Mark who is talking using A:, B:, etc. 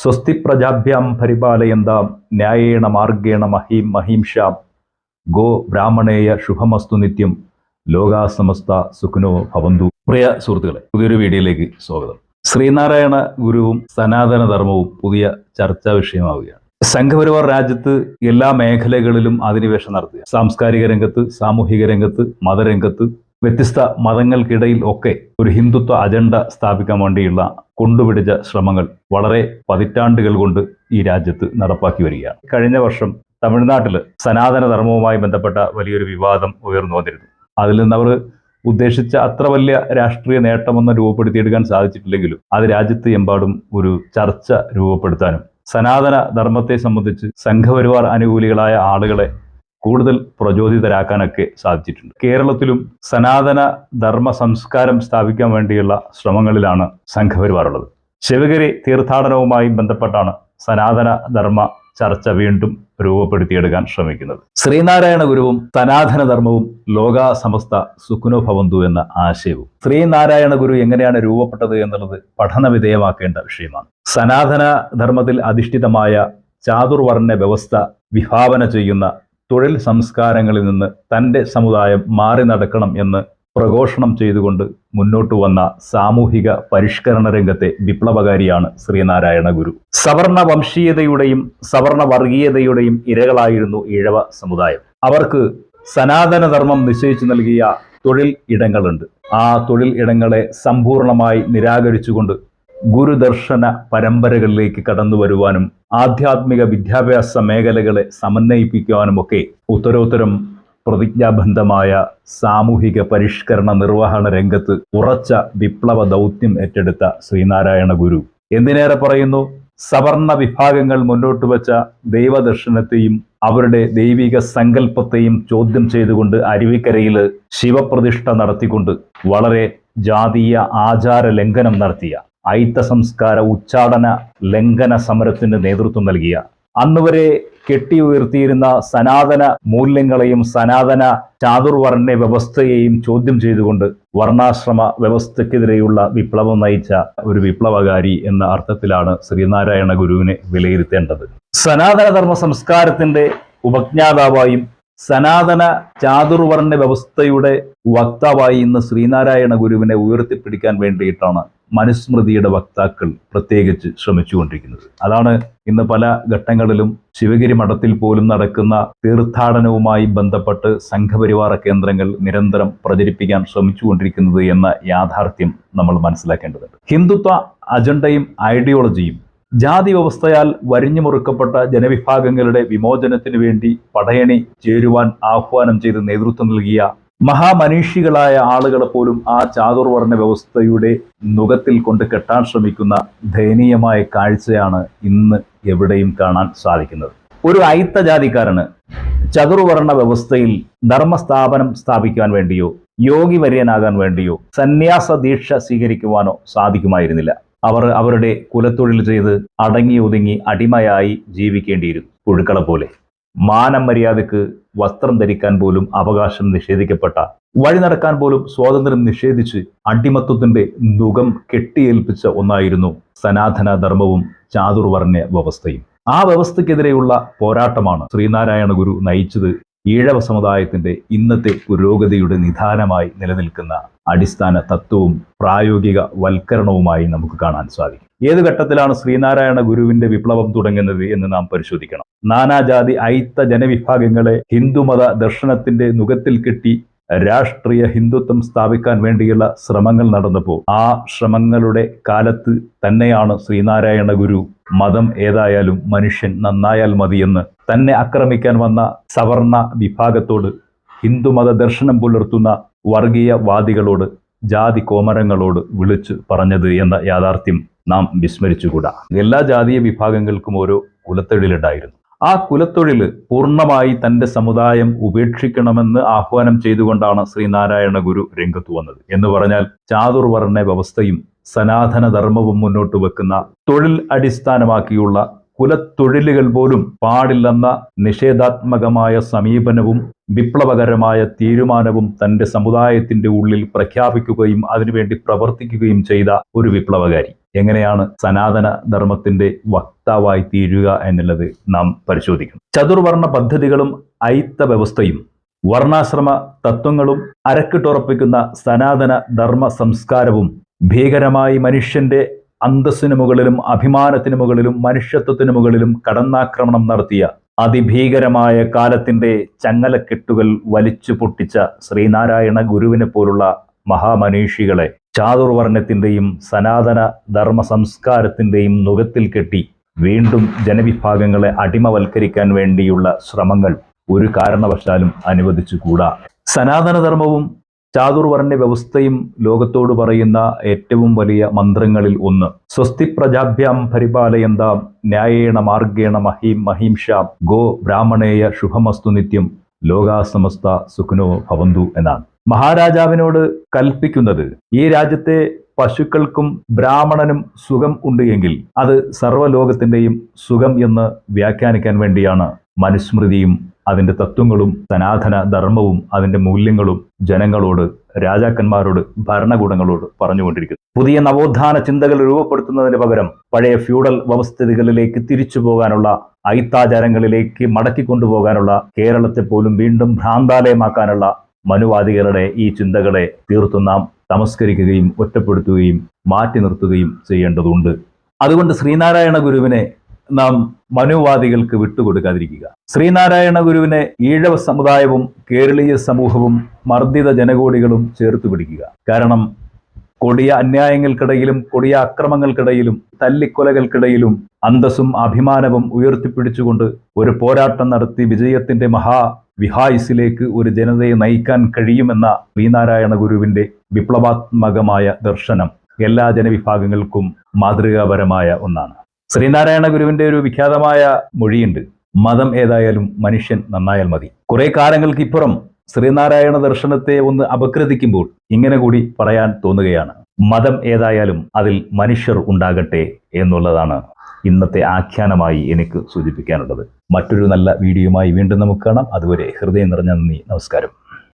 A: സ്വസ്തി പ്രജാഭ്യാം പരിപാലയന്താം ന്യായേണ മാർഗേണ മഹീം മഹീംഷാം. ഗോ ബ്രാഹ്മണേയ ശുഭമസ്തു നിത്യം. ലോകാസമസ്ത സുഖനോ ഭവന്തു. പ്രിയ സുഹൃത്തുക്കളെ പുതിയൊരു വീഡിയോയിലേക്ക് സ്വാഗതം. ശ്രീനാരായണ ഗുരുവും സനാതന ധർമ്മവും പുതിയ ചർച്ചാ വിഷയമാവുകയാണ്. സംഘപരിവാർ രാജ്യത്ത് എല്ലാ മേഖലകളിലും അധിനിവേശം നടത്തുക. സാംസ്കാരിക രംഗത്ത് സാമൂഹിക രംഗത്ത് മതരംഗത്ത് വ്യത്യസ്ത മതങ്ങൾക്കിടയിൽ ഒക്കെ ഒരു ഹിന്ദുത്വ അജണ്ട സ്ഥാപിക്കാൻ വേണ്ടിയുള്ള കൊണ്ടുപിടിച്ച ശ്രമങ്ങൾ വളരെ പതിറ്റാണ്ടുകൾ കൊണ്ട് ഈ രാജ്യത്ത് നടപ്പാക്കി വരികയാണ്. കഴിഞ്ഞ വർഷം തമിഴ്നാട്ടിൽ സനാതനധർമ്മവുമായി ബന്ധപ്പെട്ട വലിയൊരു വിവാദം ഉയർന്നു വന്നിരുന്നു. അതിൽ നിന്ന് അവർ ഉദ്ദേശിച്ച അത്ര വലിയ രാഷ്ട്രീയ നേട്ടമൊന്നും രൂപപ്പെടുത്തിയെടുക്കാൻ സാധിച്ചിട്ടില്ലെങ്കിലും അത് രാജ്യത്ത് എമ്പാടും ഒരു ചർച്ച രൂപപ്പെടുത്താനും സനാതന ധർമ്മത്തെ സംബന്ധിച്ച് സംഘപരിവാർ അനുകൂലികളായ ആളുകളെ കൂടുതൽ പ്രചോദിതരാക്കാനൊക്കെ സാധിച്ചിട്ടുണ്ട്. കേരളത്തിലും സനാതന ധർമ്മ സംസ്കാരം സ്ഥാപിക്കാൻ വേണ്ടിയുള്ള ശ്രമങ്ങളിലാണ് സംഘപരിവാർ ഉള്ളത് ശിവഗിരി തീർത്ഥാടനവുമായി ബന്ധപ്പെട്ടാണ് സനാതന ധർമ്മ ചർച്ച വീണ്ടും രൂപപ്പെടുത്തിയെടുക്കാൻ ശ്രമിക്കുന്നത്. ശ്രീനാരായണ ഗുരുവും സനാതന ധർമ്മവും ലോകാ സമസ്ത സുഖുനോ ഭവന്തു എന്ന ആശയവും. ശ്രീനാരായണ ഗുരു എങ്ങനെയാണ് രൂപപ്പെട്ടത് എന്നുള്ളത് പഠന വിധേയമാക്കേണ്ട വിഷയമാണ്. സനാതന ധർമ്മത്തിൽ അധിഷ്ഠിതമായ ചാതുർവർണ വ്യവസ്ഥ വിഭാവന ചെയ്യുന്ന തൊഴിൽ സംസ്കാരങ്ങളിൽ നിന്ന് തന്റെ സമുദായം മാറി നടക്കണം എന്ന് പ്രഘോഷണം ചെയ്തുകൊണ്ട് മുന്നോട്ട് വന്ന സാമൂഹിക പരിഷ്കരണ രംഗത്തെ വിപ്ലവകാരിയാണ് ശ്രീനാരായണ ഗുരു. സവർണ വംശീയതയുടെയും സവർണ വർഗീയതയുടെയും ഇരകളായിരുന്നു ഇഴവ സമുദായം. അവർക്ക് സനാതനധർമ്മം നിശ്ചയിച്ചു നൽകിയ തൊഴിൽ ഇടങ്ങളുണ്ട്. ആ തൊഴിൽ ഇടങ്ങളെ സമ്പൂർണമായി നിരാകരിച്ചുകൊണ്ട് ഗുരുദർശന പരമ്പരകളിലേക്ക് കടന്നു വരുവാനും ആധ്യാത്മിക വിദ്യാഭ്യാസ മേഖലകളെ സമന്വയിപ്പിക്കുവാനുമൊക്കെ ഉത്തരോത്തരം പ്രതിജ്ഞാബന്ധമായ സാമൂഹിക പരിഷ്കരണ നിർവഹണ രംഗത്ത് ഉറച്ച വിപ്ലവ ദൗത്യം ഏറ്റെടുത്ത ശ്രീനാരായണ ഗുരു. എന്തിനേറെ പറയുന്നു? സവർണ വിഭാഗങ്ങൾ മുന്നോട്ട് വച്ച ദൈവദർശനത്തെയും അവരുടെ ദൈവിക സങ്കല്പത്തെയും ചോദ്യം ചെയ്തുകൊണ്ട് അരുവിക്കരയിൽ ശിവപ്രതിഷ്ഠ നടത്തിക്കൊണ്ട് വളരെ ജാതീയ ആചാര ലംഘനം നടത്തിയ ഐത്ത സംസ്കാര ഉച്ചാടന ലംഘന സമരത്തിന് നേതൃത്വം നൽകിയ. അന്നുവരെ കെട്ടി ഉയർത്തിയിരുന്ന സനാതന മൂല്യങ്ങളെയും സനാതന ചാതുർവർണ വ്യവസ്ഥയെയും ചോദ്യം ചെയ്തുകൊണ്ട് വർണാശ്രമ വ്യവസ്ഥക്കെതിരെയുള്ള വിപ്ലവം നയിച്ച ഒരു വിപ്ലവകാരി എന്ന അർത്ഥത്തിലാണ് ശ്രീനാരായണ ഗുരുവിനെ വിലയിരുത്തേണ്ടത്. സനാതനധർമ്മ സംസ്കാരത്തിന്റെ ഉപജ്ഞാതാവായും സനാതന ചാതുർവർണ വ്യവസ്ഥയുടെ വക്താവായി ഇന്ന് ശ്രീനാരായണ ഗുരുവിനെ ഉയർത്തിപ്പിടിക്കാൻ വേണ്ടിയിട്ടാണ് മനുസ്മൃതിയുടെ വക്താക്കൾ പ്രത്യേകിച്ച് ശ്രമിച്ചുകൊണ്ടിരിക്കുന്നത്. അതാണ് ഇന്ന് പല ഘട്ടങ്ങളിലും ശിവഗിരി മഠത്തിൽ പോലും നടക്കുന്ന തീർത്ഥാടനവുമായി ബന്ധപ്പെട്ട് സംഘപരിവാര കേന്ദ്രങ്ങൾ നിരന്തരം പ്രചരിപ്പിക്കാൻ ശ്രമിച്ചുകൊണ്ടിരിക്കുന്നത് എന്ന യാഥാർത്ഥ്യം നമ്മൾ മനസ്സിലാക്കേണ്ടതുണ്ട്. ഹിന്ദുത്വ അജണ്ടയും ഐഡിയോളജിയും ജാതി വ്യവസ്ഥയാൽ വരിഞ്ഞു മുറുക്കപ്പെട്ട ജനവിഭാഗങ്ങളുടെ വിമോചനത്തിനു വേണ്ടി പടയണി ചേരുവാൻ ആഹ്വാനം ചെയ്ത് നേതൃത്വം നൽകിയ മഹാമനീഷികളായ ആളുകളെ പോലും ആ ചാതുർവർണ വ്യവസ്ഥയുടെ നുഖത്തിൽ കൊണ്ട് കെട്ടാൻ ശ്രമിക്കുന്ന ദയനീയമായ കാഴ്ചയാണ് ഇന്ന് എവിടെയും കാണാൻ സാധിക്കുന്നത്. ഒരു അയിത്ത ജാതിക്കാരന് ചതുർവർണ വ്യവസ്ഥയിൽ ധർമ്മസ്ഥാപനം സ്ഥാപിക്കാൻ വേണ്ടിയോ യോഗി വര്യനാകാൻ വേണ്ടിയോ സന്യാസ ദീക്ഷ സ്വീകരിക്കുവാനോ സാധിക്കുമായിരുന്നില്ല. അവർ അവരുടെ കുലത്തൊഴിൽ ചെയ്ത് അടങ്ങി ഒതുങ്ങി അടിമയായി ജീവിക്കേണ്ടിയിരുന്നു. പുഴുക്കളെ പോലെ. മാനം മര്യാദയ്ക്ക് വസ്ത്രം ധരിക്കാൻ പോലും അവകാശം നിഷേധിക്കപ്പെട്ട വഴി നടക്കാൻ പോലും സ്വാതന്ത്ര്യം നിഷേധിച്ച് അടിമത്വത്തിന്റെ നുഖം കെട്ടിയേൽപ്പിച്ച ഒന്നായിരുന്നു സനാതന ധർമ്മവും ചാതുർവർണ വ്യവസ്ഥയും. ആ വ്യവസ്ഥയ്ക്കെതിരെയുള്ള പോരാട്ടമാണ് ശ്രീനാരായണ ഗുരു നയിച്ചത് ഈഴവ സമുദായത്തിന്റെ ഇന്നത്തെ പുരോഗതിയുടെ നിധാനമായി നിലനിൽക്കുന്ന അടിസ്ഥാന തത്വവും പ്രായോഗിക വൽക്കരണവുമായി നമുക്ക് കാണാൻ സാധിക്കും. ഏത് ഘട്ടത്തിലാണ് ശ്രീനാരായണ ഗുരുവിന്റെ വിപ്ലവം തുടങ്ങുന്നത് എന്ന് നാം പരിശോധിക്കണം. നാനാജാതി ഐത്ത ജനവിഭാഗങ്ങളെ ഹിന്ദുമത ദർശനത്തിന്റെ നുഖത്തിൽ കെട്ടി രാഷ്ട്രീയ ഹിന്ദുത്വം സ്ഥാപിക്കാൻ വേണ്ടിയുള്ള ശ്രമങ്ങൾ നടന്നപ്പോൾ ആ ശ്രമങ്ങളുടെ കാലത്ത് തന്നെയാണ് ശ്രീനാരായണ ഗുരു മതം ഏതായാലും മനുഷ്യൻ നന്നായാൽ മതിയെന്ന് തന്നെ ആക്രമിക്കാൻ വന്ന സവർണ വിഭാഗത്തോട് ഹിന്ദുമത ദർശനം പുലർത്തുന്ന വർഗീയവാദികളോട് ജാതി കോമരങ്ങളോട് വിളിച്ചു പറഞ്ഞത് എന്ന യാഥാർത്ഥ്യം നാം വിസ്മരിച്ചുകൂടാ. എല്ലാ ജാതീയ വിഭാഗങ്ങൾക്കും ഓരോ കുലത്തൊഴിലുണ്ടായിരുന്നു ആ കുലത്തൊഴിൽ പൂർണമായി തന്റെ സമുദായം ഉപേക്ഷിക്കണമെന്ന് ആഹ്വാനം ചെയ്തുകൊണ്ടാണ് ശ്രീനാരായണ ഗുരു രംഗത്ത് വന്നത്. എന്ന് പറഞ്ഞാൽ ചാതുർവർണ വ്യവസ്ഥയും സനാതന ധർമ്മവും മുന്നോട്ട് വെക്കുന്ന തൊഴിൽ അടിസ്ഥാനമാക്കിയുള്ള കുലത്തൊഴിലുകൾ പോലും പാടില്ലെന്ന നിഷേധാത്മകമായ സമീപനവും വിപ്ലവകരമായ തീരുമാനവും തന്റെ സമുദായത്തിന്റെ ഉള്ളിൽ പ്രഖ്യാപിക്കുകയും അതിനുവേണ്ടി പ്രവർത്തിക്കുകയും ചെയ്ത ഒരു വിപ്ലവകാരി. എങ്ങനെയാണ് സനാതന ധർമ്മത്തിന്റെ വക്താവായി തീരുക എന്നുള്ളത് നാം പരിശോധിക്കണം. ചതുർവർണ പദ്ധതികളും ഐത്ത വ്യവസ്ഥയും വർണാശ്രമ തത്വങ്ങളും അരക്കിട്ടുറപ്പിക്കുന്ന സനാതന ധർമ്മ സംസ്കാരവും ഭീകരമായി മനുഷ്യന്റെ അന്തസ്സിനു മുകളിലും അഭിമാനത്തിനു മുകളിലും മനുഷ്യത്വത്തിനു മുകളിലും കടന്നാക്രമണം നടത്തിയ അതിഭീകരമായ കാലത്തിന്റെ ചങ്ങലക്കെട്ടുകൾ വലിച്ചു പൊട്ടിച്ച ശ്രീനാരായണ ഗുരുവിനെ പോലുള്ള മഹാമനീഷികളെ ചാതുർവർണത്തിന്റെയും സനാതന ധർമ്മ സംസ്കാരത്തിന്റെയും നുഖത്തിൽ കെട്ടി വീണ്ടും ജനവിഭാഗങ്ങളെ അടിമവൽക്കരിക്കാൻ വേണ്ടിയുള്ള ശ്രമങ്ങൾ ഒരു കാരണവശാലും അനുവദിച്ചുകൂടാ. സനാതനധർമ്മവും ചാതുർവർണ വ്യവസ്ഥയും ലോകത്തോട് പറയുന്ന ഏറ്റവും വലിയ മന്ത്രങ്ങളിൽ ഒന്ന്. സ്വസ്തി പ്രജാഭ്യാം പരിപാലയന്താം ന്യായേണ മാർഗേണ മഹീം മഹീംഷാം ഗോ ബ്രാഹ്മണേയ ശുഭമസ്തു നിത്യം ലോകാസമസ്ത സുഖനോ ഭവന്തു എന്നാണ്. മഹാരാജാവിനോട് കൽപ്പിക്കുന്നത് ഈ രാജ്യത്തെ പശുക്കൾക്കും ബ്രാഹ്മണനും സുഖം ഉണ്ട് എങ്കിൽ അത് സർവലോകത്തിന്റെയും സുഖം എന്ന് വ്യാഖ്യാനിക്കാൻ വേണ്ടിയാണ് മനുസ്മൃതിയും അതിന്റെ തത്വങ്ങളും സനാതന ധർമ്മവും അതിന്റെ മൂല്യങ്ങളും ജനങ്ങളോട് രാജാക്കന്മാരോട് ഭരണകൂടങ്ങളോട് പറഞ്ഞുകൊണ്ടിരിക്കുന്നത്. പുതിയ നവോത്ഥാന ചിന്തകൾ രൂപപ്പെടുത്തുന്നതിന് പകരം പഴയ ഫ്യൂഡൽ വ്യവസ്ഥിതികളിലേക്ക് തിരിച്ചു പോകാനുള്ള ഐത്താചാരങ്ങളിലേക്ക് മടക്കിക്കൊണ്ടുപോകാനുള്ള കേരളത്തെ പോലും വീണ്ടും ഭ്രാന്താലയമാക്കാനുള്ള മനുവാദികളുടെ ഈ ചിന്തകളെ തീർത്തും നാം തമസ്കരിക്കുകയും ഒറ്റപ്പെടുത്തുകയും മാറ്റി നിർത്തുകയും ചെയ്യേണ്ടതുണ്ട്. അതുകൊണ്ട് ശ്രീനാരായണ ഗുരുവിനെ നാം മനുവാദികൾക്ക് വിട്ടുകൊടുക്കാതിരിക്കുക. ശ്രീനാരായണ ഗുരുവിനെ ഈഴവ സമുദായവും കേരളീയ സമൂഹവും മർദ്ദിത ജനകോടികളും ചേർത്ത് പിടിക്കുക. കാരണം കൊടിയ അന്യായങ്ങൾക്കിടയിലും കൊടിയ അക്രമങ്ങൾക്കിടയിലും തല്ലിക്കൊലകൾക്കിടയിലും അന്തസ്സും അഭിമാനവും ഉയർത്തിപ്പിടിച്ചുകൊണ്ട് ഒരു പോരാട്ടം നടത്തി വിജയത്തിന്റെ മഹാ വിഹായുസിലേക്ക് ഒരു ജനതയെ നയിക്കാൻ കഴിയുമെന്ന ശ്രീനാരായണ ഗുരുവിന്റെ വിപ്ലവാത്മകമായ ദർശനം എല്ലാ ജനവിഭാഗങ്ങൾക്കും മാതൃകാപരമായ ഒന്നാണ്. ശ്രീനാരായണ ഗുരുവിന്റെ ഒരു വിഖ്യാതമായ മൊഴിയുണ്ട് മതം ഏതായാലും മനുഷ്യൻ നന്നായാൽ മതി. കുറെ കാലങ്ങൾക്ക് ഇപ്പുറം ശ്രീനാരായണ ദർശനത്തെ ഒന്ന് അപകൃതിക്കുമ്പോൾ ഇങ്ങനെ കൂടി പറയാൻ തോന്നുകയാണ് മതം ഏതായാലും അതിൽ മനുഷ്യർ ഉണ്ടാകട്ടെ എന്നുള്ളതാണ്. ഇന്നത്തെ ആഖ്യാനമായി എനിക്ക് സൂചിപ്പിക്കാനുള്ളത്. മറ്റൊരു നല്ല വീഡിയോയുമായി വീണ്ടും നമുക്ക് കാണാം. അതുവരെ ഹൃദയം നിറഞ്ഞ നന്ദി നമസ്കാരം.